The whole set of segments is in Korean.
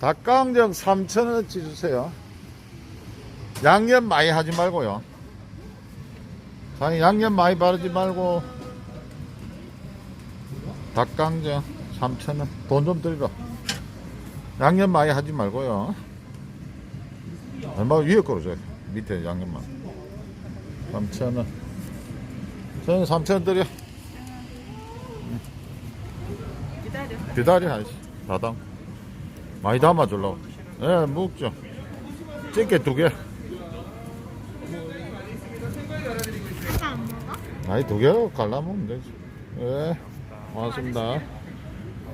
닭강정 3,000원어치 주세요. 양념 많이 하지 말고요. 양념 많이 바르지 말고 닭강정 3,000원 돈좀 드리라. 양념 많이 하지 말고요. 얼마 위에 거로 줘. 밑에 양념만. 3,000원. 저는 3,000원 드려. 기다려. 기다려 다담 많이 담아주려고. 예 먹죠. 찌개 두개? 아니 두 개로 갈라먹으면 되지. 예 고맙습니다.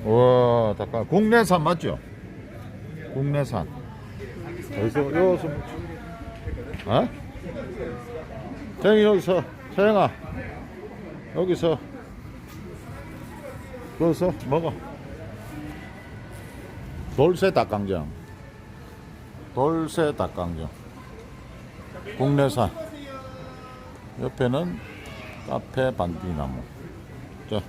우와 잠깐 국내산 맞죠? 국내산. 여기서 여기서 어? 태영이 여기서 태영아. 여기서. 거기서 먹어 돌쇠 닭강정 돌쇠 닭강정 국내산 옆에는 카페 반디나무 자,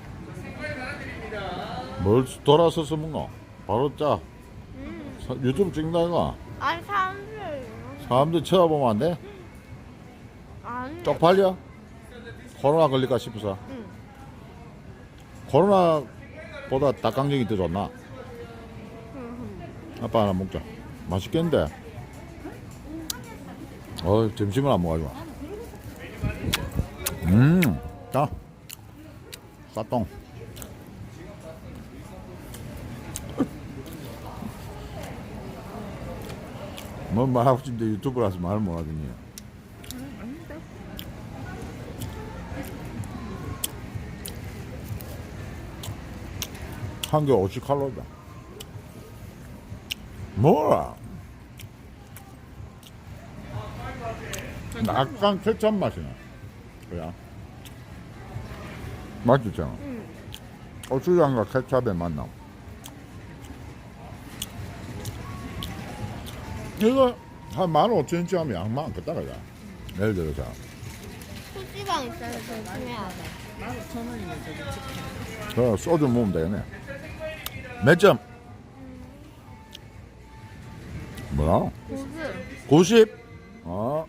뭘 돌아서서 먹노? 바로 짜 응. 사- 유튜브 찍는다가 아니 사람들 사람들 쳐다보면 안 돼? 아니. 쪽팔려? 코로나 걸릴까 싶어서 응. 코로나보다 닭강정이 더 좋나? 응. 아빠 하나 먹자. 맛있겠는데? 어, 점심을 안 먹어가지고. 음, 자, 싸똥. 뭐 말하고 싶은데 유튜브라서 말을 못하더니. 한개 50칼로리다. 뭐라? 약간 케찹 맛이 나. 그야. 맛있잖아. 응. 고추장과 케찹의 맛 나. 이거 한 15,000원치 하면 양만 그따가 야. 예를 들어서. 소지방 있어서 조심해야 돼. 15,000원이면 저기 치킨. 그 소주 먹으면 되겠네. 몇 점? 뭐야? 고수. 90? 어.